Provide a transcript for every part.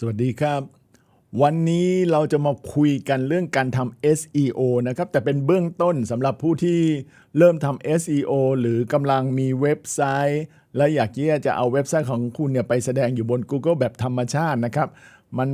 สวัสดีครับ วันนี้เราจะมาคุยกันเรื่องการทำ SEO นะครับ แต่เป็นเบื้องต้นสำหรับผู้ที่เริ่มทำ SEO หรือกำลังมีเว็บไซต์ และอยากที่จะเอาเว็บไซต์ของคุณเนี่ยไปแสดงอยู่บน Google แบบธรรมชาตินะครับ มัน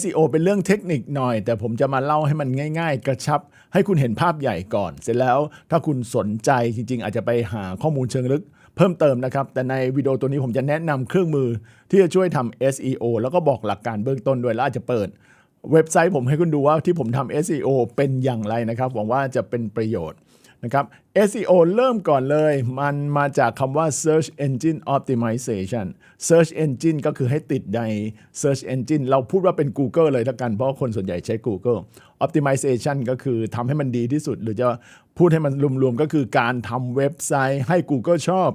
SEO เป็นเรื่องเทคนิคหน่อย แต่ผมจะมาเล่าให้มันง่าย ๆ กระชับ ให้คุณเห็นภาพใหญ่ก่อน เสร็จแล้วถ้าคุณสนใจจริงๆ อาจจะไปหาข้อมูลเชิงลึก เพิ่มเติมนะครับ แต่ในวิดีโอตัวนี้ผมจะแนะนำเครื่องมือที่จะช่วยทำ SEO แล้วก็บอกหลักการเบื้องต้นด้วยแล้วอาจจะเปิดเว็บไซต์ผมให้คุณดูว่าที่ผมทำ SEO เป็นอย่างไรนะครับ หวังว่าจะเป็นประโยชน์นะครับ SEO เริ่มก่อนเลย มันมาจากคำว่า Search Engine Optimization Search Engine ก็คือให้ติดใน Search Engine เราพูดว่าเป็น Google เลยละกัน เพราะคนส่วนใหญ่ใช้ Google Optimization ก็คือทำให้มันดีที่สุด หรือจะพูดให้มันรวมๆ ก็คือการทำเว็บไซต์ให้ Google ชอบ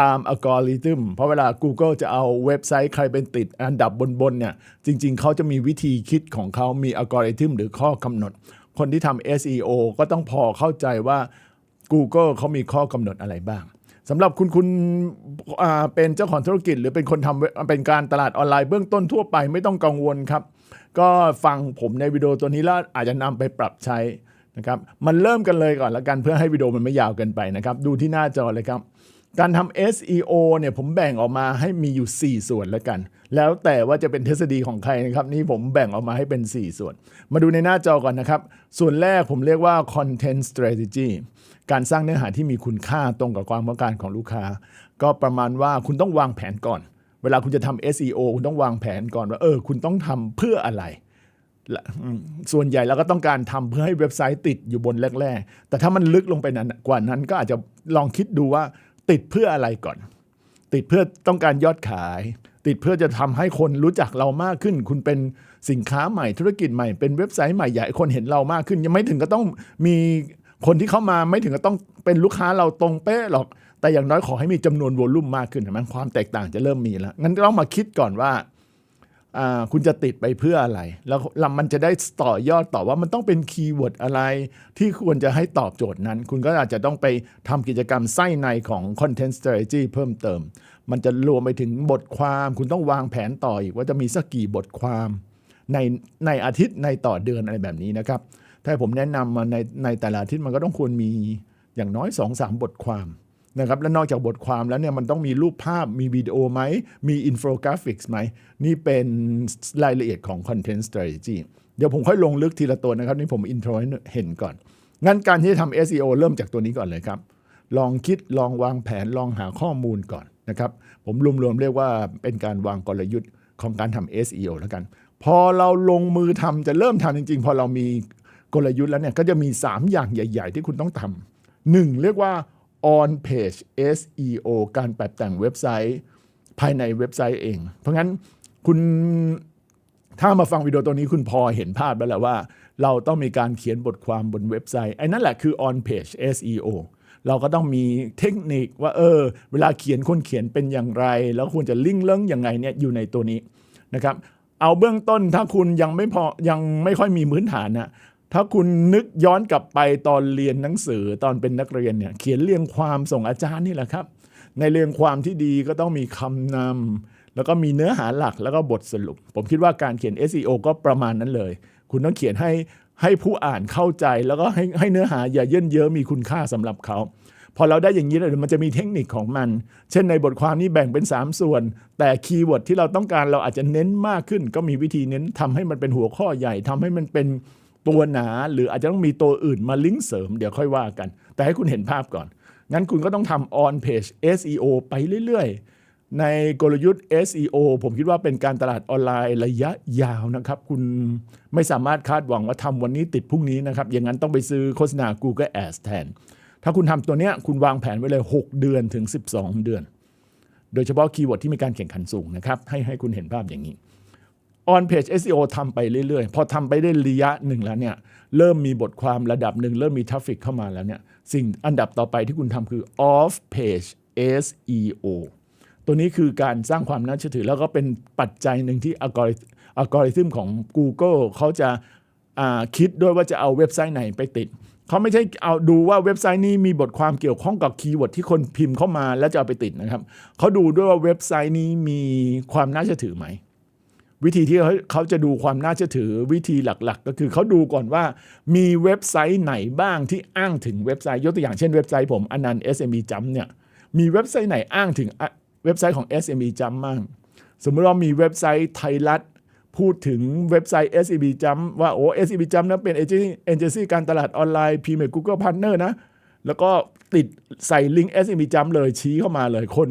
ตามอัลกอริทึมเพราะเวลา Google จะเอาเว็บไซต์ใครเป็นติดอันดับบนๆเนี่ยจริงๆ เขาจะมีวิธีคิดของเขามีอัลกอริทึมหรือข้อกำหนด คนที่ทำ SEO ก็ต้องพอเข้าใจว่า Google เขามีข้อกำหนดอะไรบ้างสำหรับคุณคุณเป็นเจ้าของธุรกิจ หรือเป็นคนทำเป็นการตลาดออนไลน์เบื้องต้นทั่วไปไม่ต้องกังวลครับ ก็ฟังผมในวิดีโอตัวนี้แล้วอาจจะนำไปปรับใช้นะครับมันเริ่มกันเลยก่อนละกันเพื่อให้วิดีโอมันไม่ยาวเกินไปนะครับ ดูที่หน้าจอเลยครับ การทำ SEO เนี่ยผมแบ่งออกมาให้มีอยู่ 4 ส่วนแล้วกัน แล้วแต่ว่าจะเป็นทฤษฎีของใครนะครับ นี่ผมแบ่งออกมาให้เป็น 4 ส่วน มาดูในหน้าจอก่อนนะครับ ส่วนแรกผมเรียกว่า content strategy การสร้างเนื้อหาที่มีคุณค่าตรงกับความต้องการของลูกค้า ก็ประมาณว่าคุณต้องวางแผนก่อน เวลาคุณจะทำ SEO คุณต้องวางแผนก่อนว่าเออคุณต้องทำเพื่ออะไรส่วนใหญ่เราก็ต้องการทำเพื่อให้เว็บไซต์ติดอยู่บนแรก ๆ แต่ถ้ามันลึกลงไปนั้นกว่านั้นก็อาจจะลองคิดดูว่า ติดเพื่ออะไรก่อน ติดเพื่อต้องการยอดขาย ติดเพื่อจะทำให้คนรู้จักเรามากขึ้น คุณเป็นสินค้าใหม่ธุรกิจใหม่เป็นเว็บไซต์ใหม่อยากให้คนเห็นเรามากขึ้น ยังไม่ถึงก็ต้องมีคนที่เข้ามาไม่ถึงก็ต้องเป็นลูกค้าเราตรงเป๊ะหรอก แต่อย่างน้อยขอให้มีจำนวนวอลุ่มมากขึ้นเห็นไหมความแตกต่างจะเริ่มมีแล้วงั้นต้องมาคิดก่อนว่า คุณจะติดไปเพื่ออะไร แล้วลมันจะได้ต่อยอดต่อว่ามันต้องเป็นคีย์เวิร์ดอะไร ที่ควรจะให้ตอบโจทย์นั้น คุณก็อาจจะต้องไปทำกิจกรรมไส้ในของ Content Strategy เพิ่มเติม มันจะรวมไปถึงบทความ คุณต้องวางแผนต่ออีกว่าจะมีสักกี่บทความในในอาทิตย์ในต่อเดือนอะไรแบบนี้นะครับ ถ้าผมแนะนำมาในในแต่ละอาทิตย์มันก็ต้องควรมีอย่างน้อย 2-3 บทความ นะครับและนอกจากบทความแล้วเนี่ยมันต้องมีรูปภาพมีวิดีโอไหม มีอินโฟกราฟิกส์ไหม นี่เป็นรายละเอียดของ Content Strategy เดี๋ยวผมค่อยลงลึกทีละตัวนะครับ นี่ผมอินโทรให้เห็นก่อน งั้นการที่จะทำ SEO เริ่มจากตัวนี้ก่อนเลยครับ ลองคิดลองวางแผนลองหาข้อมูลก่อนนะครับ ผมรวมๆเรียกว่าเป็นการวางกลยุทธ์ของการทำ SEO แล้วกัน พอเราลงมือทำจะเริ่มทำจริง ๆ พอเรามีกลยุทธ์แล้วเนี่ยก็จะมี 3 อย่างใหญ่ ๆ ที่คุณต้องทำหนึ่งเรียกว่า on page SEO การปรับแต่งเว็บไซต์ ภายในเว็บไซต์เอง เพราะงั้นคุณถ้ามาฟังวิดีโอตัวนี้คุณพอเห็นภาพแล้วแหละว่า เราต้องมีการเขียนบทความบนเว็บไซต์ไอ้นั่นแหละคือ on page SEO เราก็ต้องมีเทคนิคว่าเออ เวลาเขียนคนเขียนเป็นอย่างไร แล้วควรจะลิงก์เลิงยังไงเนี่ยอยู่ในตัวนี้นะครับ เอาเบื้องต้นถ้าคุณยังไม่พอยังไม่ค่อยมีพื้นฐานนะ ถ้าคุณนึกย้อนกลับไปตอนเรียนหนังสือตอนเป็นนักเรียนเนี่ยเขียนเรียงความส่งอาจารย์นี่แหละครับ ในเรียงความที่ดีก็ต้องมีคำนำแล้วก็มีเนื้อหาหลักแล้วก็บทสรุป ผมคิดว่าการเขียน SEO ก็ประมาณนั้นเลย คุณต้องเขียนให้ให้ผู้อ่านเข้าใจแล้วก็ให้ให้เนื้อหาอย่าเยินเยอะมีคุณค่าสำหรับเขาพอเราได้อย่างนี้แล้วมันจะมีเทคนิคของมัน เช่นในบทความนี้แบ่งเป็น 3 ส่วน แต่คีย์เวิร์ดที่เราต้องการเราอาจจะเน้นมากขึ้น ก็มีวิธีเน้นทำให้มันเป็นหัวข้อใหญ่ทำให้มันเป็น ตัวหนาหรืออาจจะต้องมีตัวอื่นมาลิงก์เสริมเดี๋ยวค่อยว่ากัน แต่ให้คุณเห็นภาพก่อน งั้นคุณก็ต้องทำ on page SEO ไปเรื่อยๆ ในกลยุทธ์ SEO ผมคิดว่าเป็นการตลาดออนไลน์ระยะยาวนะครับ คุณไม่สามารถคาดหวังว่าทำวันนี้ติดพรุ่งนี้นะครับ อย่างนั้นต้องไปซื้อโฆษณา Google Ads แทน ถ้าคุณทำตัวเนี้ยคุณวางแผนไว้เลย 6 เดือนถึง 12 เดือน โดยเฉพาะคีย์เวิร์ดที่มีการแข่งขันสูงนะครับ ให้ให้คุณเห็นภาพอย่างนี้ on page SEO ทำไปเรื่อยๆ พอทำไปได้ระยะหนึ่งแล้วเนี่ยเริ่มมีบทความระดับหนึ่งเริ่มมีทราฟฟิกเข้ามาแล้วเนี่ยสิ่งอันดับต่อไปที่คุณทำคือ off page SEO ตัวนี้คือการสร้างความน่าเชื่อถือ แล้วก็เป็นปัจจัยหนึ่งที่อัลกอริอัลกอริทึมของ Google เขาจะาคิดด้วยว่าจะเอาเว็บไซต์ไหนไปติด เขาไม่ใช่เอาดูว่าเว็บไซต์นี้มีบทความเกี่ยวข้องกับคีย์เวิร์ดที่คนพิมพ์เข้ามาแล้วจะเอาไปติดนะครับ เขาดูด้วยว่าเว็บไซต์นี้มีความน่าเชื่อถือไหม วิธีที่เขาเขาจะดูความน่าเชื่อถือวิธีหลักๆ ก็คือเขาดูก่อนว่ามีเว็บไซต์ไหนบ้างที่อ้างถึงเว็บไซต์ยกตัวอย่างเช่นเว็บไซต์ผมอนันต์ SME Jump เนี่ยมีเว็บไซต์ไหนอ้างถึงเว็บไซต์ของ SME Jump บ้างสมมติว่ามีเว็บไซต์ไทยรัฐพูดถึงเว็บไซต์ SEB Jump ว่าโอ้ SEB Jump นะเป็นเอเจนซี่เอเจนซี่การตลาดออนไลน์พีเม Google Partner นะ แล้วก็ติดใส่ลิงก์ SEB Jump เลยชี้เข้ามาเลยคน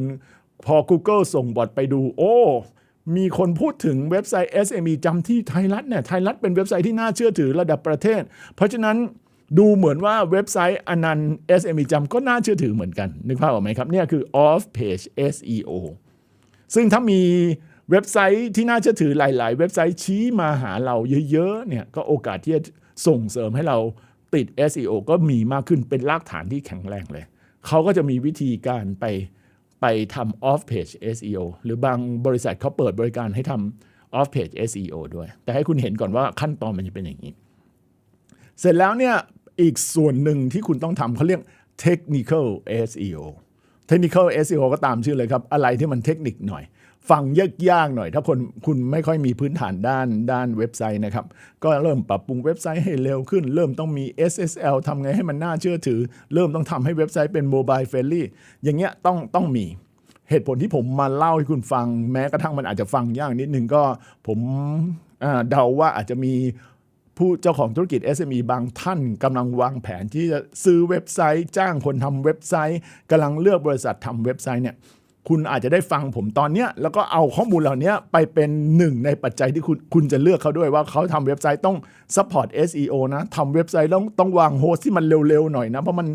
พอ Google ส่งบอทไปดู โอ้ มีคนพูดถึงเว็บไซต์ SME Jump ที่ไทยรัฐเนี่ยไทยรัฐเป็นเว็บไซต์ที่น่าเชื่อถือระดับประเทศ เพราะฉะนั้นดูเหมือนว่าเว็บไซต์อนันต์ SME Jump ก็น่าเชื่อถือเหมือนกัน นึกภาพออกไหมครับเนี่ยคือ off page SEO ซึ่งถ้ามีเว็บไซต์ที่น่าเชื่อถือหลาย ๆ เว็บไซต์ชี้มาหาเราเยอะ ๆ เนี่ยก็โอกาสที่จะส่งเสริมให้เราติด SEO ก็มีมากขึ้นเป็นรากฐานที่แข็งแรงเลย เขาก็จะมีวิธีการไป ไปทำ off page SEO หรือบางบริษัทเขาเปิดบริการให้ทำ off page SEO ด้วย แต่ให้คุณเห็นก่อนว่าขั้นตอนมันจะเป็นอย่างนี้ เสร็จแล้วเนี่ยอีกส่วนหนึ่งที่คุณต้องทำเขาเรียก technical SEO technical SEO ก็ตามชื่อเลยครับ อะไรที่มันเทคนิคหน่อย ฟังยากๆหน่อย ถ้าคนคุณไม่ค่อยมีพื้นฐานด้านด้านเว็บไซต์นะครับ ก็เริ่มปรับปรุงเว็บไซต์ให้เร็วขึ้น เริ่มต้องมี SSL ทำไงให้มันน่าเชื่อถือ เริ่มต้องทำให้เว็บไซต์เป็นโมบายเฟรนลี่อย่างเงี้ยต้องต้องมีเหตุผลที่ผมมาเล่าให้คุณฟัง แม้กระทั่งมันอาจจะฟังยากนิดนึงก็ผมเดาว่าอาจจะมีผู้เจ้าของธุรกิจ SME บางท่านกำลังวางแผนที่จะซื้อเว็บไซต์ จ้างคนทำเว็บไซต์กำลังเลือกบริษัททำเว็บไซต์เนี่ย คุณอาจจะได้ฟังผมตอนเนี้ยแล้วก็เอาข้อมูลเหล่านี้ไปเป็นหนึ่งในปัจจัยที่คุณคุณจะเลือกเขาด้วยว่าเขาทำเว็บไซต์ต้อง support SEO นะทำเว็บไซต์ต้องต้องวางโฮสที่มันเร็วๆหน่อยนะ เพราะมัน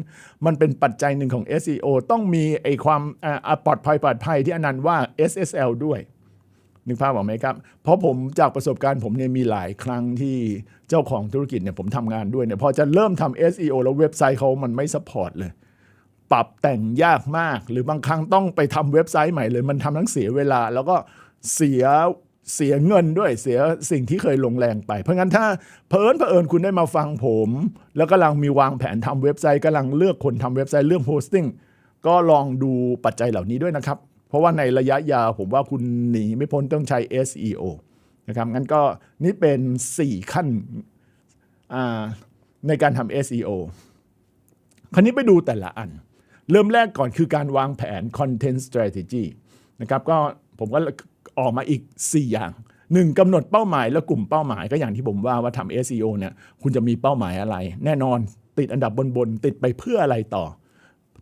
มันเป็นปัจจัยหนึ่งของ SEO ต้องมีไอความอ่าปลอดภัยปลอดภัยที่อนันต์ว่า SSL ด้วยนึกภาพออกไหมครับ เพราะผมจากประสบการณ์ผมเนี่ยมีหลายครั้งที่เจ้าของธุรกิจเนี่ยผมทำงานด้วยเนี่ยพอจะเริ่มทำ SEO แล้วเว็บไซต์เขามันไม่สปอร์ตเลย ปรับแต่งยากมาก หรือบางครั้งต้องไปทำเว็บไซต์ใหม่เลยมันทำทั้งเสียเวลา แล้วก็เสียเสียเงินด้วยเสียสิ่งที่เคยลงแรงไป เพราะงั้นถ้าเพอิญเผอิญคุณได้มาฟังผม แล้วกำลังมีวางแผนทำเว็บไซต์กำลังเลือกคนทำเว็บไซต์เรื่องโฮสติ้งก็ลองดูปัจจัยเหล่านี้ด้วยนะครับ เพราะว่าในระยะยาวผมว่าคุณหนีไม่พ้นต้องใช้ SEO นะครับงั้นก็นี่เป็น 4 ขั้นในการทำ SEO คราวนี้ไปดูแต่ละอัน เริ่มแรกก่อนคือการวางแผน content strategy นะครับก็ผมก็ออกมาอีก 4 อย่าง1กำหนดเป้าหมายและกลุ่มเป้าหมายก็อย่างที่ผมว่าว่าทำ SEO เนี่ยคุณจะมีเป้าหมายอะไร แน่นอนติดอันดับบนๆติดไปเพื่ออะไรต่อ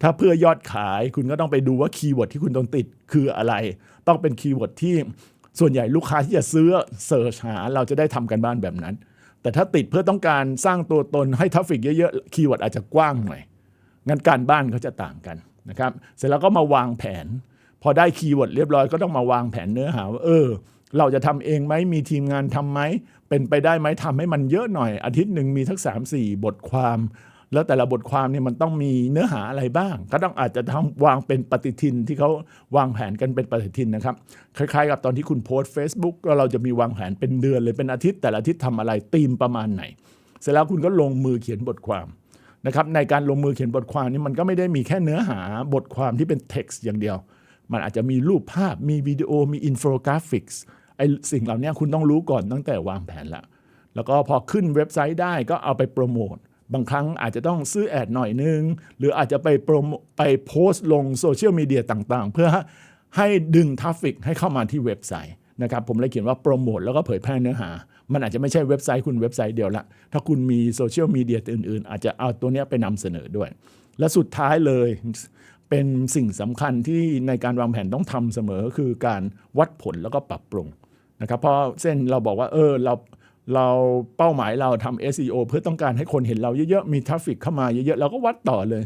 ถ้าเพื่อยอดขายคุณก็ต้องไปดูว่าคีย์เวิร์ดที่คุณต้องติดคืออะไร ต้องเป็นคีย์เวิร์ดที่ส่วนใหญ่ลูกค้าที่จะซื้อเสิร์ชหาเราจะได้ทำกันบ้านแบบนั้น แต่ถ้าติดเพื่อต้องการสร้างตัวตนให้ทัฟฟิกเยอะๆคีย์เวิร์ดอาจจะกว้างหน่อย งั้นการบ้านเขาจะต่างกันนะครับเสร็จแล้วก็มาวางแผน พอได้คีย์เวิร์ดเรียบร้อยก็ต้องมาวางแผนเนื้อหาว่าเออ เราจะทำเองไหมมีทีมงานทำไหมเป็นไปได้ไหมทำให้มันเยอะหน่อย อาทิตย์หนึ่งมีทักสามสี่บทความ แล้วแต่ละบทความเนี่ยมันต้องมีเนื้อหาอะไรบ้าง ก็ต้องอาจจะทำวางเป็นปฏิทินที่เขาวางแผนกันเป็นปฏิทินนะครับคล้ายๆ กับตอนที่คุณโพสต์ Facebook ก็เราจะมีวางแผนเป็นเดือนเลยเป็นอาทิตย์แต่ละอาทิตย์ทำอะไรธีมประมาณไหน เสร็จแล้วคุณก็ลงมือเขียนบทความ นะครับในการลงมือเขียนบทความนี้มันก็ไม่ได้มีแค่เนื้อหาบทความที่เป็น text อย่างเดียว มันอาจจะมีรูปภาพมีวิดีโอมีอินโฟกราฟิกส์ไอสิ่งเหล่านี้คุณต้องรู้ก่อนตั้งแต่วางแผนละแล้วก็พอขึ้นเว็บไซต์ได้ก็เอาไปโปรโมทบางครั้งอาจจะต้องซื้อแอดหน่อยนึง หรืออาจจะไปโปรไปโพสต์ลงโซเชียลมีเดียต่างๆ เพื่อให้ดึงทราฟฟิกให้เข้ามาที่เว็บไซต์นะครับผมเลยเขียนว่าโปรโมทแล้วก็เผยแพร่เนื้อหา มันอาจจะไม่ใช่เว็บไซต์คุณเว็บไซต์เดียวละ ถ้าคุณมีโซเชียลมีเดียอื่นๆ อาจจะเอาตัวนี้ไปนำเสนอด้วย และสุดท้ายเลยเป็นสิ่งสำคัญที่ในการวางแผนต้องทำเสมอคือการวัดผลแล้วก็ปรับปรุงนะครับเพราะเส้นเราบอกว่าเออเราเราเป้าหมายเราทำ SEO เพื่อต้องการให้คนเห็นเราเยอะๆ มีทราฟฟิกเข้ามาเยอะๆ เราก็วัดต่อเลย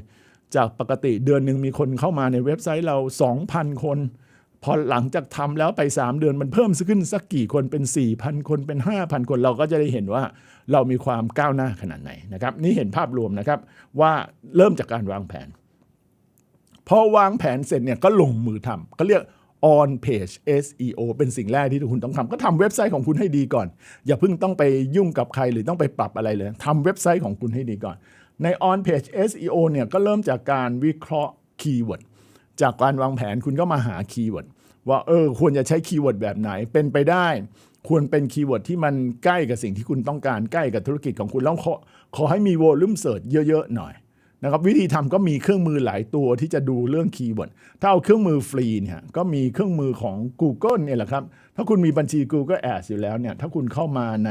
จากปกติเดือนหนึ่งมีคนเข้ามาในเว็บไซต์เรา 2,000 คน พอหลังจากทำแล้วไป 3 เดือนมันเพิ่มขึ้นสักกี่คนเป็น 4,000 คนเป็น 5,000 คนเราก็จะได้เห็นว่าเรามีความก้าวหน้าขนาดไหนนะครับ นี่เห็นภาพรวมนะครับว่าเริ่มจากการวางแผน พอวางแผนเสร็จเนี่ยก็ลงมือทำก็เรียก on page SEO เป็นสิ่งแรกที่คุณต้องทำก็ทำเว็บไซต์ของคุณให้ดีก่อน อย่าเพิ่งต้องไปยุ่งกับใครหรือต้องไปปรับอะไรเลยทำเว็บไซต์ของคุณให้ดีก่อน ใน on page SEO เนี่ยก็เริ่มจากการวิเคราะห์คีย์เวิร์ดจากการวางแผนคุณก็มาหาคีย์เวิร์ด ว่าเออควรจะใช้คีย์เวิร์ดแบบไหนเป็นไปได้ ควรเป็นคีย์เวิร์ดที่มันใกล้กับสิ่งที่คุณต้องการใกล้กับธุรกิจของคุณแล้วขอขอให้มีวอลลุ่มเสิร์ชเยอะๆหน่อยนะครับวิธีทำก็มีเครื่องมือหลายตัวที่จะดูเรื่องคีย์เวิร์ดถ้าเอาเครื่องมือฟรีเนี่ยก็มีเครื่องมือของ Google เนี่ยแหละครับ ถ้าคุณมีบัญชี Google Ads อยู่แล้วเนี่ยถ้าคุณเข้ามาใน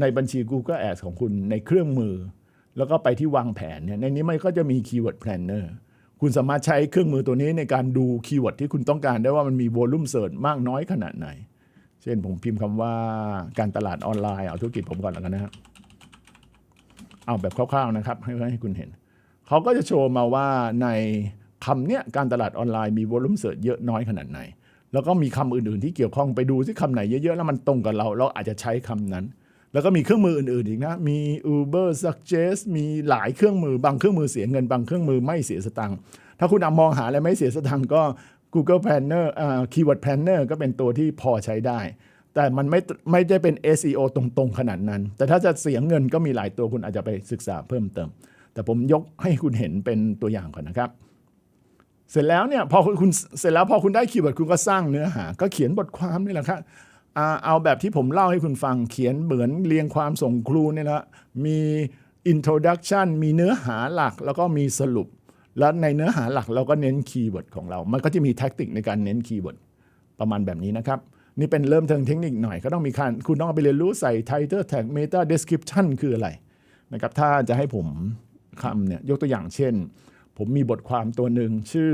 ในบัญชี Google Ads ของคุณในเครื่องมือ แล้วก็ไปที่วางแผนเนี่ยในนี้มันก็จะมีคีย์เวิร์ดแพลนเนอร์ คุณสามารถใช้เครื่องมือตัวนี้ในการดูคีย์เวิร์ดที่คุณต้องการได้ว่ามันมีโวลลุ่มเสิร์ชมากน้อยขนาดไหน เช่นผมพิมพ์คำว่าการตลาดออนไลน์เอาธุรกิจผมก่อนแล้วกันนะครับ เอาแบบคร่าวๆนะครับ ให้ให้คุณเห็น เขาก็จะโชว์มาว่าในคำเนี้ยการตลาดออนไลน์มีโวลลุ่มเสิร์ชเยอะน้อยขนาดไหน แล้วก็มีคำอื่นๆที่เกี่ยวข้องไปดูที่คำไหนเยอะๆแล้วมันตรงกับเรา เราอาจจะใช้คำนั้น แล้วก็มีเครื่องมืออื่นๆอีกนะ มี Uber Suggest มีหลายเครื่องมือบางเครื่องมือเสียเงินบางเครื่องมือไม่เสียสตังค์ถ้าคุณอามองหาอะไรไม่เสียสตังค์ก็ Google Planner อ่า Keyword Planner ก็เป็นตัวที่พอใช้ได้ แต่มันไม่ไม่ได้เป็น SEO ตรงๆ ขนาดนั้น แต่ถ้าจะเสียเงินก็มีหลายตัวคุณอาจจะไปศึกษาเพิ่มเติม แต่ผมยกให้คุณเห็นเป็นตัวอย่างก่อนนะครับเสร็จแล้วเนี่ยพอคุณเสร็จแล้วพอคุณได้คีย์เวิร์ดคุณก็สร้างเนื้อหา ก็เขียนบทความนี่แหละครับ เอาแบบที่ผมเล่าให้คุณฟังเขียนเหมือนเรียงความส่งครูเนี่ยนะมี introduction มีเนื้อหาหลักแล้วก็มีสรุป แล้วในเนื้อหาหลักเราก็เน้นคีย์เวิร์ดของเรา มันก็จะมีแท็กติกในการเน้นคีย์เวิร์ดประมาณแบบนี้นะครับ นี่เป็นเริ่มเทิงเทคนิคหน่อยก็ต้องมีการคุณต้องไปเรียนรู้ใส่ title tag meta description คืออะไรนะครับถ้าจะให้ผมคำเนี่ยยกตัวอย่างเช่น ผมมีบทความตัวหนึ่งชื่อ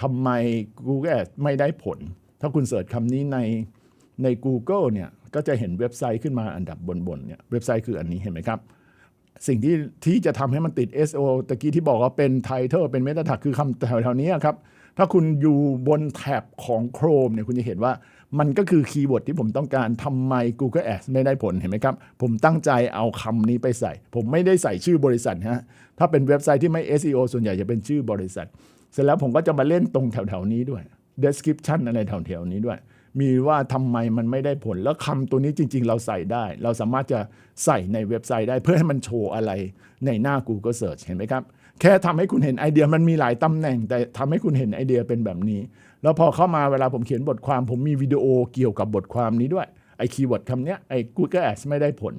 ทำไม Google Ads ไม่ได้ผล ถ้าคุณเสิร์ชคำนี้ใน ใน Google เนี่ยก็จะเห็นเว็บไซต์ขึ้นมาอันดับบนๆเนี่ยเว็บไซต์คืออันนี้เห็นไหมครับ สิ่งที่ที่จะทำให้มันติด SEO ตะกี้ที่บอกว่าเป็น Title เป็น Meta Tag คือคำแถวๆนี้ครับ ถ้าคุณอยู่บนแท็บของ Chrome เนี่ยคุณจะเห็นว่ามันก็คือคีย์เวิร์ดที่ผมต้องการทำไม Google Ads ไม่ได้ผลเห็นไหมครับ ผมตั้งใจเอาคำนี้ไปใส่ ผมไม่ได้ใส่ชื่อบริษัทฮะถ้าเป็นเว็บไซต์ที่ไม่ SEO ส่วนใหญ่จะเป็นชื่อบริษัท เสร็จแล้วผมก็จะมาเล่นตรงแถวๆนี้ด้วย description อะไรแถวๆนี้ด้วย มีว่าทำไมมันไม่ได้ผล แล้วคำตัวนี้จริง ๆ เราใส่ได้ เราสามารถจะใส่ในเว็บไซต์ได้เพื่อให้มันโชว์อะไรในหน้า Google Search เห็นไหมครับ แค่ทำให้คุณเห็นไอเดียมันมีหลายตำแหน่ง แต่ทำให้คุณเห็นไอเดียเป็นแบบนี้ แล้วพอเข้ามาเวลาผมเขียนบทความ ผมมีวิดีโอเกี่ยวกับบทความนี้ด้วยไอคีย์เวิร์ดคำเนี้ยไอ Google Ads ไม่ได้ผล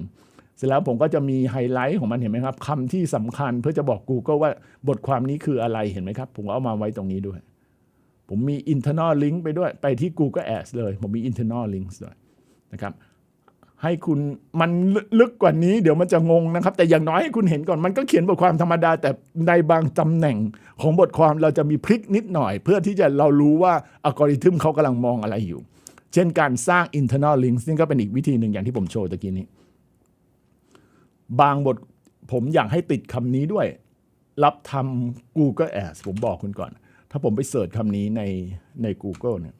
เสร็จแล้วผมก็จะมีไฮไลท์ของมันเห็นไหมครับคำที่สำคัญเพื่อจะบอก Google ว่าบทความนี้คืออะไรเห็นไหมครับ ผมเอามาไว้ตรงนี้ด้วย ผมมี internal link ไปด้วย ไปที่ Google Ads เลย ผมมี internal links ด้วยนะครับ ให้คุณมันลึกกว่านี้เดี๋ยวมันจะงงนะครับ แต่อย่างน้อยให้คุณเห็นก่อนมันก็เขียนบทความธรรมดา แต่ในบางตำแหน่งของบทความเราจะมีพลิกนิดหน่อย เพื่อที่จะเรารู้ว่าอัลกอริทึมเขากำลังมองอะไรอยู่ เช่นการสร้าง internal links นี่ก็เป็นอีกวิธีหนึ่งอย่างที่ผมโชว์ตะกี้นี้ บางบทผมอยากให้ติดคำนี้ด้วย รับทำ Google Ads ผมบอกคุณก่อน ถ้าผมไปเสิร์ชคำนี้ในใน Google เนี่ย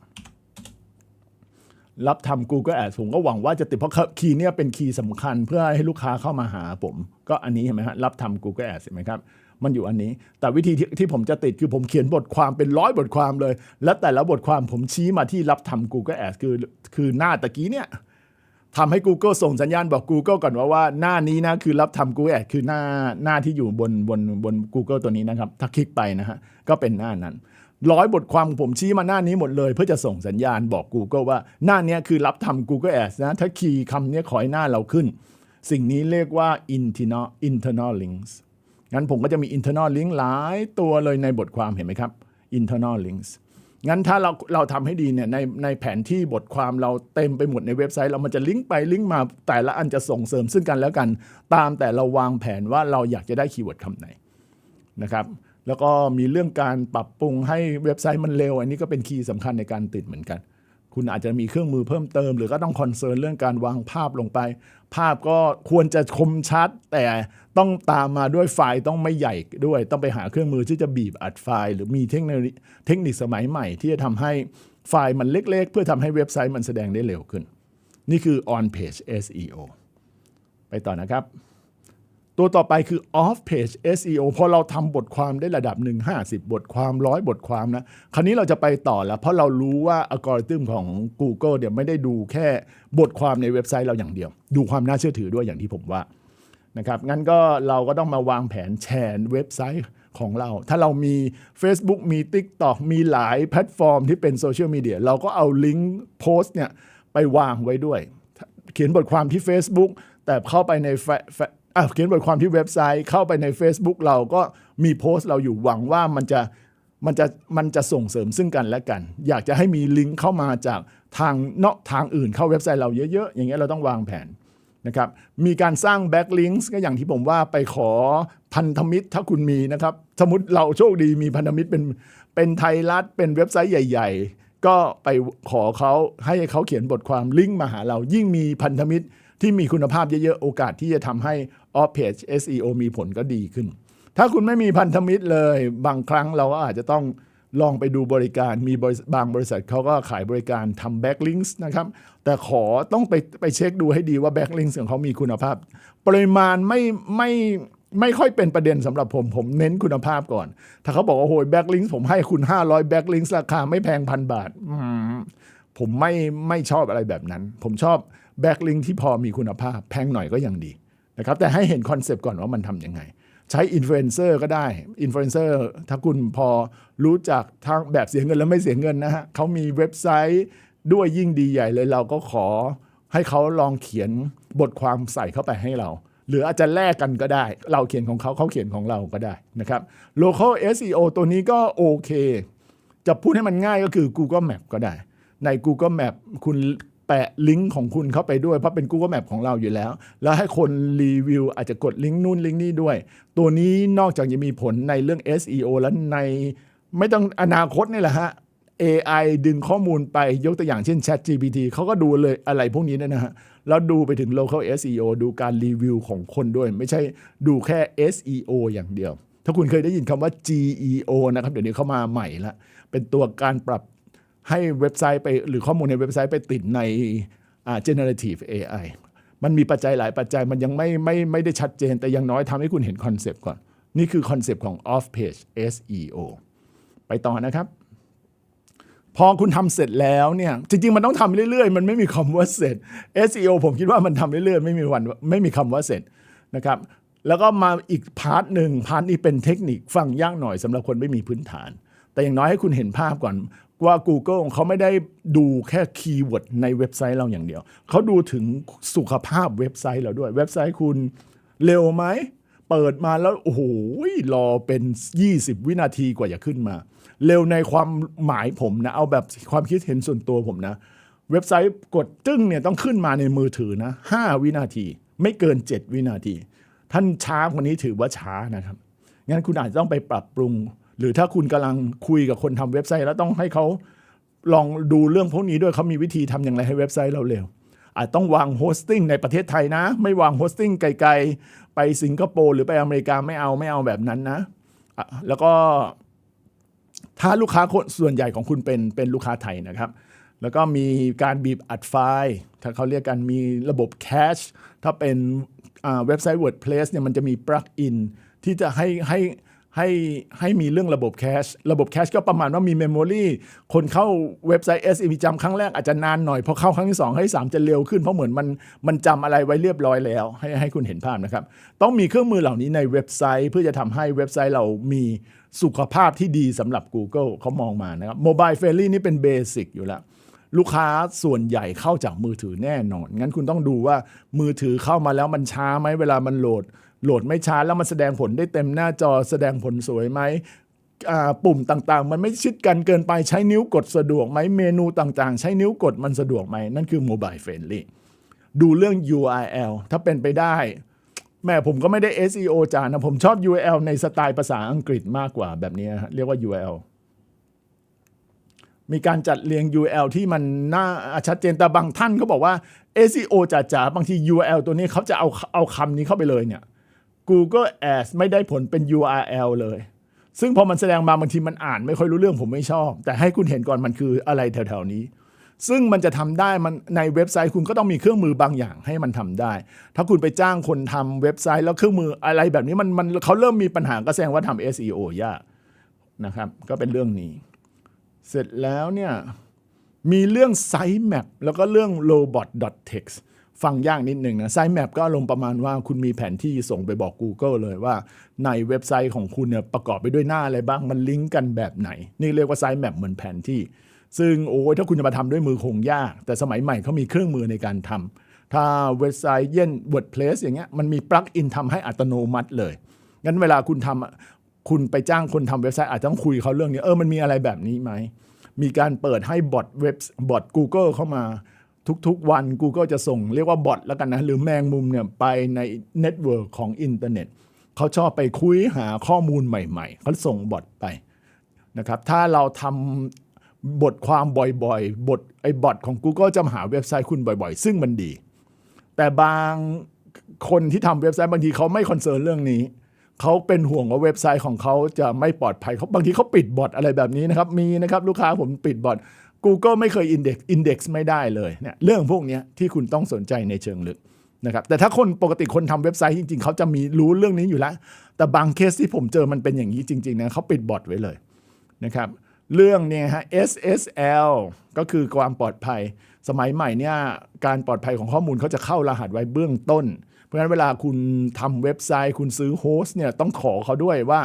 รับทำ Google Ads ผมก็หวังว่าจะติดเพราะคีย์เนี่ยเป็นคีย์สำคัญเพื่อให้ลูกค้าเข้ามาหาผม ก็อันนี้เห็นไหมฮะรับทำ Google Ads เห็นไหมครับมันอยู่อันนี้ แต่วิธีที่ที่ผมจะติดคือผมเขียนบทความเป็นร้อยบทความเลย และแต่ละบทความผมชี้มาที่รับทำ Google Ads คือคือหน้าตะกี้เนี่ย ทำให้ Google ส่งสัญญาณบอก Google ก่อนว่าว่าหน้านี้นะคือรับทำ Google Ad คือหน้าหน้าที่อยู่บนบนบน Google ตัวนี้นะครับ ถ้าคลิกไปนะฮะก็เป็นหน้านั้นร้อยบทความของผมชี้มาหน้านี้หมดเลย เพื่อจะส่งสัญญาณบอก Google ว่าหน้านี้คือรับทำ Google Ads นะ ถ้าคีย์คำนี้ขอให้หน้าเราขึ้น สิ่งนี้เรียกว่า internal internal links งั้นผมก็จะมี internal link หลายตัวเลยในบทความเห็นไหมครับ internal links งั้นถ้าเราเราทำให้ดีเนี่ยในในแผนที่บทความเราเต็มไปหมดในเว็บไซต์ เรามันจะลิงก์ไปลิงก์มาแต่ละอันจะส่งเสริมซึ่งกันแล้วกัน ตามแต่เราวางแผนว่าเราอยากจะได้คีย์เวิร์ดคำไหนนะครับแล้วก็มีเรื่องการปรับปรุงให้เว็บไซต์มันเร็ว อันนี้ก็เป็นคีย์สำคัญในการติดเหมือนกัน คุณอาจจะมีเครื่องมือเพิ่มเติม หรือก็ต้องคอนเซิร์นเรื่องการวางภาพลงไป ภาพก็ควรจะคมชัด แต่ต้องตามมาด้วยไฟล์ต้องไม่ใหญ่ด้วย ต้องไปหาเครื่องมือที่จะบีบอัดไฟล์ หรือมีเทคโนโลยีเทคนิคสมัยใหม่ ที่จะทำให้ไฟล์มันเล็กๆ เพื่อทำให้เว็บไซต์มันแสดงได้เร็วขึ้น นี่คือ on page SEO ไปต่อนะครับ ตัวต่อไปคือ off page SEO พอเราทำบทความได้ระดับหนึ่ง50 บทความร้อยบทความนะ คราวนี้เราจะไปต่อแล้ว เพราะเรารู้ว่าอัลกอริทึมของ Google เนี่ยไม่ได้ดูแค่บทความในเว็บไซต์เราอย่างเดียว ดูความน่าเชื่อถือด้วยอย่างที่ผมว่านะครับงั้นก็เราก็ต้องมาวางแผนแชร์เว็บไซต์ของเรา ถ้าเรามี Facebook มี TikTok มีหลายแพลตฟอร์มที่เป็นโซเชียลมีเดียเราก็เอาลิงก์โพสต์เนี่ยไปวางไว้ด้วย เขียนบทความที่ Facebook แต่เข้าไปใน เขียนบทความที่เว็บไซต์เข้าไปใน Facebook เราก็มีโพสต์เราอยู่หวังว่ามันจะมันจะมันจะส่งเสริมซึ่งกันและกัน อยากจะให้มีลิงก์เข้ามาจากทางนอกทางอื่นเข้าเว็บไซต์เราเยอะๆ อย่างเงี้ยเราต้องวางแผนนะครับมีการสร้าง backlinks ก็อย่างที่ผมว่าไปขอพันธมิตรถ้าคุณมีนะครับ สมมติเราโชคดีมีพันธมิตรเป็นเป็นไทยรัฐเป็นเว็บไซต์ใหญ่ ๆ ก็ไปขอเขาให้เขาเขียนบทความลิงก์มาหาเรา ยิ่งมีพันธมิตรที่มีคุณภาพเยอะๆ โอกาสที่จะทำให้ off page SEO มีผลก็ดีขึ้น ถ้าคุณไม่มีพันธมิตรเลย บางครั้งเราก็อาจจะต้องลองไปดูบริการมีบางบริษัทเขาก็ขายบริการทำ backlinks นะครับ แต่ขอต้องไปไปเช็คดูให้ดีว่า backlinks ของเขามีคุณภาพ ปริมาณไม่ไม่ไม่ค่อยเป็นประเด็นสำหรับผมผมเน้นคุณภาพก่อน ถ้าเขาบอกว่าโอ้ย backlinks ผมให้คุณ 500 backlinks ราคาไม่แพงพันบาทผมไม่ไม่ชอบอะไรแบบนั้น ผมชอบ backlink ที่พอมีคุณภาพ แพงหน่อยก็ยังดี นะครับแต่ให้เห็นคอนเซปต์ก่อนว่ามันทำยังไง ใช้อินฟลูเอนเซอร์ก็ได้อินฟลูเอนเซอร์ถ้าคุณพอรู้จักทางแบบเสียเงินและไม่เสียเงินนะฮะเขามีเว็บไซต์ด้วยยิ่งดีใหญ่เลยเราก็ขอให้เขาลองเขียนบทความใส่เข้าไปให้เรา หรืออาจจะแลกกันก็ได้ เราเขียนของเขาเขาเขียนของเราก็ได้นะครับ local SEO ตัวนี้ก็โอเค จะพูดให้มันง่ายก็คือ Google Map ก็ได้ ใน Google Map คุณ แปะลิงก์ของคุณเข้าไปด้วย เพราะเป็น Google Map ของเราอยู่แล้ว แล้วให้คนรีวิวอาจจะกดลิงก์นู่นลิงก์นี่ด้วย ตัวนี้นอกจากจะมีผลในเรื่อง SEO แล้วในไม่ต้องอนาคตนี่แหละฮะ AI ดึงข้อมูลไปยกตัวอย่างเช่น Chat GPT เขาก็ดูเลยอะไรพวกนี้เนี่ยนะฮะ แล้วดูไปถึง local SEO ดูการรีวิวของคนด้วย ไม่ใช่ดูแค่ SEO อย่างเดียว ถ้าคุณเคยได้ยินคำว่า GEO นะครับ เดี๋ยวนี้เข้ามาใหม่ละเป็นตัวการปรับ ให้เว็บไซต์ไปหรือข้อมูลในเว็บไซต์ไปติดใน generative AI มันมีปัจจัยหลายปัจจัยมันยังไม่ไม่ไม่ได้ชัดเจน แต่อยังน้อยทำให้คุณเห็นคอนเซปต์ก่อน นี่คือคอนเซปต์ของ off page SEO ไปต่อนะครับ พอคุณทำเสร็จแล้วเนี่ย จริง ๆ มันต้องทำเรื่อยๆ มันไม่มีคำว่าเสร็จ SEO ผมคิดว่ามันทำเรื่อยๆ ไม่มีวันไม่มีคำว่าเสร็จนะครับแล้วก็มาอีกพาร์ทหนึ่งพาร์ทนี้เป็นเทคนิคฟังยากหน่อยสำหรับคนไม่มีพื้นฐาน แต่อย่างน้อยให้คุณเห็นภาพก่อน ว่า Google เขาไม่ได้ดูแค่คีย์เวิร์ดในเว็บไซต์เราอย่างเดียว เขาดูถึงสุขภาพเว็บไซต์เราด้วย เว็บไซต์คุณเร็วไหม เปิดมาแล้ว โอ้โหรอเป็น 20 วินาทีกว่าจะขึ้นมา เร็วในความหมายผมนะ เอาแบบความคิดเห็นส่วนตัวผมนะ เว็บไซต์กดจึ้งเนี่ยต้องขึ้นมาในมือถือนะ 5 วินาที ไม่เกิน 7 วินาที ท่านช้ากว่านี้ถือว่าช้านะครับงั้นคุณอาจจะต้องไปปรับปรุง หรือถ้าคุณกำลังคุยกับคนทำเว็บไซต์ แล้วต้องให้เขาลองดูเรื่องพวกนี้ด้วยเขามีวิธีทำอย่างไรให้เว็บไซต์เราเร็วอาจต้องวางโฮสติ้งในประเทศไทยนะ ไม่วางโฮสติ้งไกลๆ ไปสิงคโปร์หรือไปอเมริกาไม่เอาไม่เอาแบบนั้นนะะแล้วก็ถ้าลูกค้าคนส่วนใหญ่ของคุณเป็นเป็นลูกค้าไทยนะครับ แล้วก็มีการบีบอัดไฟล์ถ้าเขาเรียกกันมีระบบแคชถ้าเป็นเว็บไซต์ WordPress เนี่ยมันจะมีปลั๊กอินที่จะให้ให้ใให้ให้มีเรื่องระบบแคชระบบแคชก็ประมาณว่ามีเมมโมรีคนเข้าเว็บไซต์ SEO จำครั้งแรกอาจจะนานหน่อยพอเข้าครั้งที่2ครั้งที่3จะเร็วขึ้นเพราะเหมือนมันมันจำอะไรไว้เรียบร้อยแล้ว ให้ให้คุณเห็นภาพนะครับ ต้องมีเครื่องมือเหล่านี้ในเว็บไซต์ เพื่อจะทำให้เว็บไซต์เรามีสุขภาพที่ดีสำหรับ Google เขามองมานะครับโมบายเฟรนลี่นี่เป็นเบสิกอยู่แล้วลูกค้าส่วนใหญ่เข้าจากมือถือแน่นอน งั้นคุณต้องดูว่ามือถือเข้ามาแล้วมันช้าไหมเวลามันโหลด โหลดไม่ช้าแล้วมันแสดงผลได้เต็มหน้าจอแสดงผลสวยไหมปุ่มต่างๆ มันไม่ชิดกันเกินไปใช้นิ้วกดสะดวกไหมเมนูต่างๆ ใช้นิ้วกดมันสะดวกไหมนั่นคือโมบายเฟรนลี่ดูเรื่อง URL ถ้าเป็นไปได้ แม่ผมก็ไม่ได้ SEO จานะผมชอบ URL ในสไตล์ภาษาอังกฤษมากกว่าแบบนี้เรียกว่า URL มีการจัดเรียง URL ที่มันน่าชัดเจนแต่บางท่านเขาบอกว่า SEO จ๋าๆบางที URL ตัวนี้เขาจะเอาเอาคำนี้เข้าไปเลยเนี่ย Google Ads ไม่ได้ผลเป็น URL เลย ซึ่งพอมันแสดงมาบางทีมันอ่านไม่ค่อยรู้เรื่องผมไม่ชอบ แต่ให้คุณเห็นก่อนมันคืออะไรแถวๆนี้ ซึ่งมันจะทำได้มันในเว็บไซต์คุณก็ต้องมีเครื่องมือบางอย่างให้มันทำได้ ถ้าคุณไปจ้างคนทำเว็บไซต์แล้วเครื่องมืออะไรแบบนี้มันมันเขาเริ่มมีปัญหาก็แสดงว่าทำ SEO ยากนะครับก็เป็นเรื่องนี้ เสร็จแล้วเนี่ยมีเรื่อง Site Map แล้วก็เรื่อง robot.txt ฟังยากนิดหนึ่งนะ Site Map ก็ลงประมาณว่าคุณมีแผนที่ส่งไปบอก Google เลยว่า ในเว็บไซต์ของคุณเนี่ยประกอบไปด้วยหน้าอะไรบ้างมันลิงก์กันแบบไหน นี่เรียกว่า Site Map เหมือนแผนที่ ซึ่งโอ้ยถ้าคุณจะมาทำด้วยมือคงยาก แต่สมัยใหม่เขามีเครื่องมือในการทำถ้าเว็บไซต์เย่น WordPress อย่างเงี้ยมันมีปลั๊กอินทำให้อัตโนมัติเลยงั้นเวลาคุณทำคุณไปจ้างคนทำเว็บไซต์อาจจะต้องคุยเขาเรื่องนี้เออมันมีอะไรแบบนี้ไหมมีการเปิดให้บอทเว็บบอท Google เข้ามา ทุกๆ วัน Google จะส่งเรียกว่าบอทแล้วกันนะ หรือแมงมุมเนี่ยไปในเน็ตเวิร์กของอินเทอร์เน็ตเขาชอบไปคุยหาข้อมูลใหม่ๆ เขาส่งบอทไปนะครับถ้าเราทำบทความบ่อยๆ บทไอ้บอทของ Google จะหาเว็บไซต์คุณบ่อยๆ ซึ่งมันดี แต่บางคนที่ทำเว็บไซต์บางทีเขาไม่คอนเซิร์นเรื่องนี้เขาเป็นห่วงว่าเว็บไซต์ของเขาจะไม่ปลอดภัยเขาบางทีเขาปิดบอทอะไรแบบนี้นะครับ มีนะครับลูกค้าผมปิดบอท Google ไม่เคยอินเด็กซ์อินเด็กซ์ไม่ได้เลยเนี่ยเรื่องพวกนี้ที่คุณต้องสนใจในเชิงลึกนะครับแต่ถ้าคนปกติคนทำเว็บไซต์จริง ๆ เขาจะมีรู้เรื่องนี้อยู่แล้ว แต่บางเคสที่ผมเจอมันเป็นอย่างนี้จริง ๆ นะเขาปิดบอทไว้เลยนะครับเรื่องเนี่ยฮะ SSL ก็คือความปลอดภัย สมัยใหม่เนี่ยการปลอดภัยของข้อมูลเขาจะเข้ารหัสไว้เบื้องต้น เพราะฉะนั้นเวลาคุณทำเว็บไซต์ คุณซื้อโฮสต์เนี่ยต้องขอเขาด้วยว่า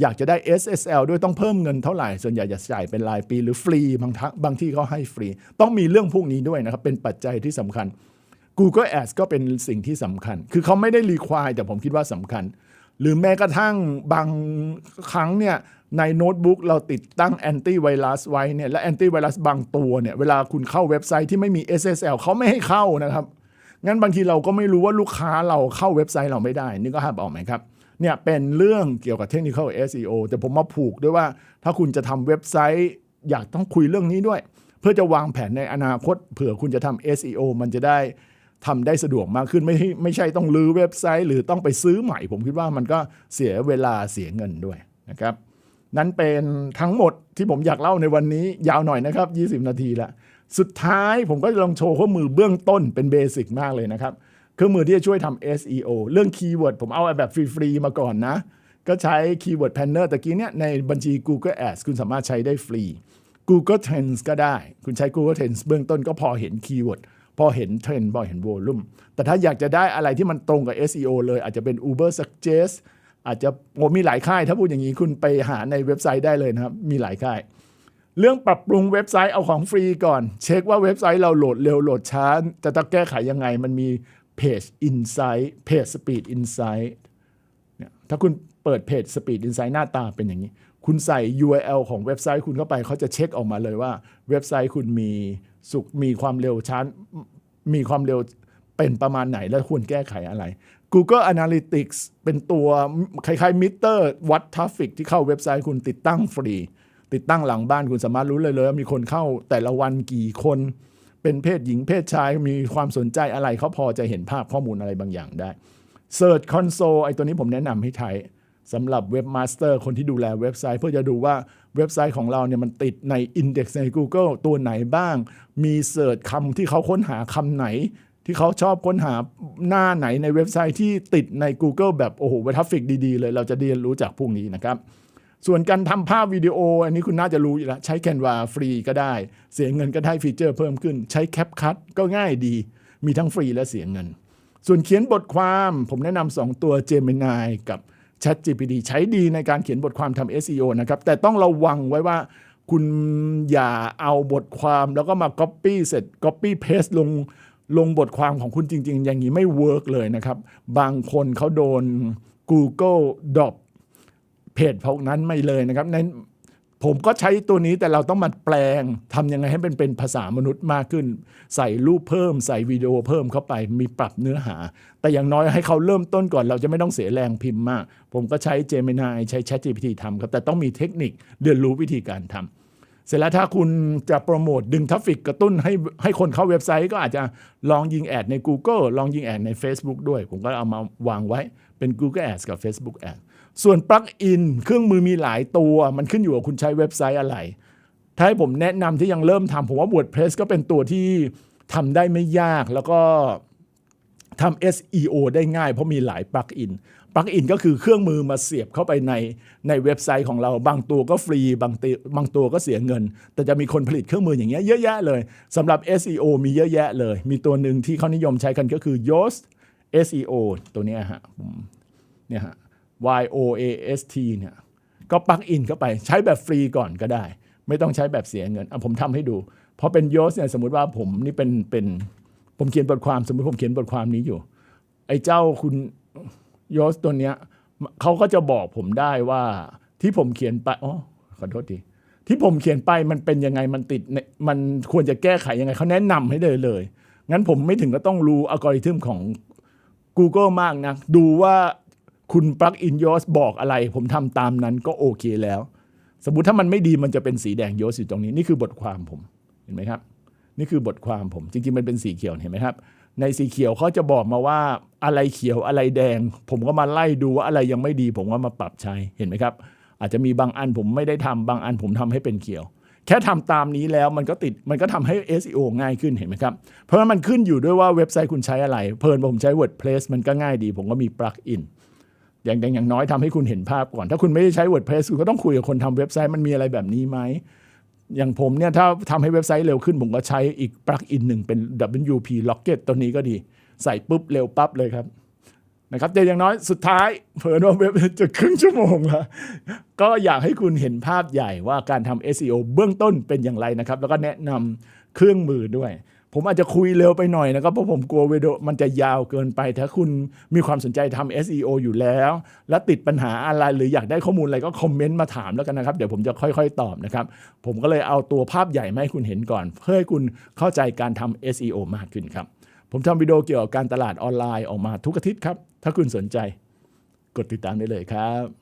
อยากจะได้ SSL ด้วยต้องเพิ่มเงินเท่าไหร่ ส่วนใหญ่จะจ่ายเป็นรายปีหรือฟรีบางทับางที่เขาให้ฟรี ต้องมีเรื่องพวกนี้ด้วยนะครับ เป็นปัจจัยที่สำคัญ Google Ads ก็เป็นสิ่งที่สำคัญ คือเขาไม่ได้รีควายแต่ผมคิดว่าสำคัญ หรือแม้กระทั่งบางครั้งเนี่ยในโน้ตบุ๊กเราติดตั้งแอนตี้ไวรัสไว้เนี่ยและแอนตี้ไวรัสบางตัวเนี่ยเวลาคุณเข้าเว็บไซต์ที่ไม่มี SSL เขาไม่ให้เข้านะครับงั้นบางทีเราก็ไม่รู้ว่าลูกค้าเราเข้าเว็บไซต์เราไม่ได้ นี่ก็ห้ามออกไหมครับ เนี่ยเป็นเรื่องเกี่ยวกับเทคนิค SEO แต่ผมมาผูกด้วยว่าถ้าคุณจะทำเว็บไซต์ อยากต้องคุยเรื่องนี้ด้วย เพื่อจะวางแผนในอนาคต เผื่อคุณจะทำ SEO มันจะได้ทำได้สะดวกมากขึ้นไม่ไม่ใช่ต้องรื้อเว็บไซต์ หรือต้องไปซื้อใหม่ ผมคิดว่ามันก็เสียเวลาเสียเงินด้วยนะครับนั้นเป็นทั้งหมดที่ผมอยากเล่าในวันนี้ยาวหน่อยนะครับ 20 นาทีละ สุดท้ายผมก็จะลองโชว์เครื่อมือเบื้องต้นเป็นเบสิกมากเลยนะครับ เครื่องมือที่จะช่วยทำ SEO เรื่องคีย์เวิร์ดผมเอาแบบฟรีๆมาก่อนนะ ก็ใช้คีย์เวิร์ดแพนเนอร์ตะกี้เนี่ยในบัญชี Google Ads คุณสามารถใช้ได้ฟรี Google Trends ก็ได้ คุณใช้ Google Trends เบื้องต้นก็พอเห็นคีย์เวิร์ดพอเห็นเทรนด์พอเห็นโวลุ่มแต่ถ้าอยากจะได้อะไรที่มันตรงกับ SEO เลยอาจจะเป็น Uber Suggest อาจจะมีหลายค่าย ถ้าพูดอย่างนี้คุณไปหาในเว็บไซต์ได้เลยนะครับ มีหลายค่าย เรื่องปรับปรุงเว็บไซต์เอาของฟรีก่อน เช็คว่าเว็บไซต์เราโหลดเร็วโหลดช้าจะต้องแก้ไขยังไง มันมี เพจ Insight เพจ Speed Insight เนี่ยถ้าคุณเปิดเพจ Speed Insight หน้าตาเป็นอย่างนี้ คุณใส่ URL ของเว็บไซต์คุณเข้าไปเขาจะเช็คออกมาเลยว่าเว็บไซต์คุณมีสุขมีความเร็วช้ามีความเร็วเป็นประมาณไหนและควรแก้ไขอะไร Google Analytics เป็นตัวคล้ายๆมิเตอร์วัดทราฟฟิกที่เข้าเว็บไซต์คุณติดตั้งฟรี ติดตั้งหลังบ้านคุณสามารถรู้เลยเลยว่ามีคนเข้าแต่ละวันกี่คน เป็นเพศหญิงเพศชายมีความสนใจอะไรเขาพอจะเห็นภาพข้อมูลอะไรบางอย่างได้ Search Console ไอ้ตัวนี้ผมแนะนำให้ใช้สำหรับเว็บมาสเตอร์คนที่ดูแลเว็บไซต์ เพื่อจะดูว่าเว็บไซต์ของเราเนี่ยมันติดใน Index ใน Google ตัวไหนบ้าง มีเสิร์ชคำที่เขาค้นหาคำไหน ที่เขาชอบค้นหาหน้าไหนในเว็บไซต์ที่ติดใน Google แบบโอ้โหทราฟฟิกดี ๆ เลยเราจะเรียนรู้จากพวกนี้นะครับ ส่วนการทำภาพวิดีโอ อันนี้คุณน่าจะรู้อยู่แล้วใช้ Canva ฟรีก็ได้ เสียเงินก็ได้ฟีเจอร์เพิ่มขึ้น ใช้ CapCut ก็ง่ายดี มีทั้งฟรีและเสียเงิน ส่วนเขียนบทความผมแนะนำสองตัว Gemini กับ ChatGPT ใช้ดีในการเขียนบทความทำ SEO นะครับ แต่ต้องระวังไว้ว่าคุณอย่าเอาบทความแล้วก็มา Copy เสร็จ Copy Paste ลงลงบทความของคุณจริง ๆ อย่างนี้ไม่เวิร์กเลยนะครับ บางคนเขาโดน Google Drop เพจพวกนั้นไม่เลยนะครับในผมก็ใช้ตัวนี้แต่เราต้องมาแปลงทำยังไงให้เป็นเป็นภาษามนุษย์มากขึ้น ใส่รูปเพิ่ม ใส่วิดีโอเพิ่มเข้าไปมีปรับเนื้อหา แต่อย่างน้อยให้เขาเริ่มต้นก่อนเราจะไม่ต้องเสียแรงพิมพ์มาก ผมก็ใช้ Gemini ใช้ ChatGPT ทำครับ แต่ต้องมีเทคนิคเรียนรู้วิธีการทำเสร็จแล้วถ้าคุณจะโปรโมทดึงทราฟฟิกกระตุ้นให้ให้คนเข้าเว็บไซต์ก็อาจจะลองยิงแอดใน Google ลองยิงแอดใน Facebook ด้วย ผมก็เอามาวางไว้เป็น Google Ads กับ Facebook Ads ส่วนปลั๊กอินเครื่องมือมีหลายตัว มันขึ้นอยู่กับคุณใช้เว็บไซต์อะไร ถ้าให้ผมแนะนำที่ยังเริ่มทำผมว่า WordPress ก็เป็นตัวที่ทำได้ไม่ยากแล้วก็ทำ SEO ได้ง่ายเพราะมีหลายปลั๊กอิน ปลั๊กอินก็คือเครื่องมือมาเสียบเข้าไปในในเว็บไซต์ของเรา บางตัวก็ฟรี บางตัวบางตัวก็เสียเงิน แต่จะมีคนผลิตเครื่องมืออย่างเงี้ยเยอะแยะเลยสำหรับ SEO มีเยอะแยะเลย มีตัวหนึ่งที่เขานิยมใช้กันก็คือ Yoast SEO ตัวเนี้ยฮะเนี่ยฮะ Y O A S T เนี่ยก็ปลั๊กอินเข้าไปใช้แบบฟรีก่อนก็ได้ ไม่ต้องใช้แบบเสียเงินอะผมทำให้ดู เพราะเป็น Yoast เนี่ยสมมติว่าผมนี่เป็นเป็นผมเขียนบทความสมมติผมเขียนบทความนี้อยู่ ไอ้เจ้าคุณโยสตัวเนี้ยเขาก็จะบอกผมได้ว่าที่ผมเขียนไปอ๋อขอโทษทีที่ผมเขียนไปมันเป็นยังไงมันติดในมันควรจะแก้ไขยังไงเขาแนะนำให้เลยเลย งั้นผมไม่ถึงก็ต้องรู้อัลกอริทึมของ Google มากนะ ดูว่า คุณปลั๊กอินยอสบอกอะไร ผมทำตามนั้นก็โอเคแล้ว สมมุติถ้ามันไม่ดีมันจะเป็นสีแดงโยสอยู่ตรงนี้ นี่คือบทความผมเห็นไหมครับ นี่คือบทความผมจริงๆมันเป็นสีเขียวเห็นไหมครับ ในสีเขียวเขาจะบอกมาว่าอะไรเขียวอะไรแดง ผมก็มาไล่ดูว่าอะไรยังไม่ดี ผมก็มาปรับใช้เห็นไหมครับ อาจจะมีบางอันผมไม่ได้ทำบางอันผมทำให้เป็นเขียวแค่ทำตามนี้แล้วมันก็ติดมันก็ทำให้ SEO ง่ายขึ้นเห็นไหมครับ เพราะว่ามันขึ้นอยู่ด้วยว่าเว็บไซต์คุณใช้อะไร เพลินผมใช้ WordPress มันก็ง่ายดี ผมก็มีปลั๊กอิน อย่างอย่างอย่างน้อยทำให้คุณเห็นภาพก่อน ถ้าคุณไม่ได้ใช้ WordPress คุณก็ต้องคุยกับคนทำเว็บไซต์มันมีอะไรแบบนี้ไหม อย่างผมเนี่ยถ้าทำให้เว็บไซต์เร็วขึ้น ผมก็ใช้อีกปลั๊กอินหนึ่งเป็น WP Rocket ตัวนี้ก็ดี ใส่ปุ๊บเร็วปั๊บเลยครับนะครับแต่อย่างน้อยสุดท้ายเผลอว่าเว็บจะครึ่งชั่วโมงล้วก็อยากให้คุณเห็นภาพใหญ่ว่าการทำ SEO เบื้องต้นเป็นอย่างไรนะครับ แล้วก็แนะนำเครื่องมือด้วย ผมอาจจะคุยเร็วไปหน่อยนะครับ เพราะผมกลัววิดีโอมันจะยาวเกินไป ถ้าคุณมีความสนใจทำ SEO อยู่แล้ว และติดปัญหาอะไรหรืออยากได้ข้อมูลอะไรก็คอมเมนต์มาถามแล้วกันนะครับ เดี๋ยวผมจะค่อยๆ ตอบนะครับ ผมก็เลยเอาตัวภาพใหญ่มาให้คุณเห็นก่อน เพื่อให้คุณเข้าใจการทำ SEO มากขึ้นครับ ผมทำวิดีโอเกี่ยวกับการตลาดออนไลน์ออกมาทุกอาทิตย์ครับ ถ้าคุณสนใจ กดติดตามได้เลยครับ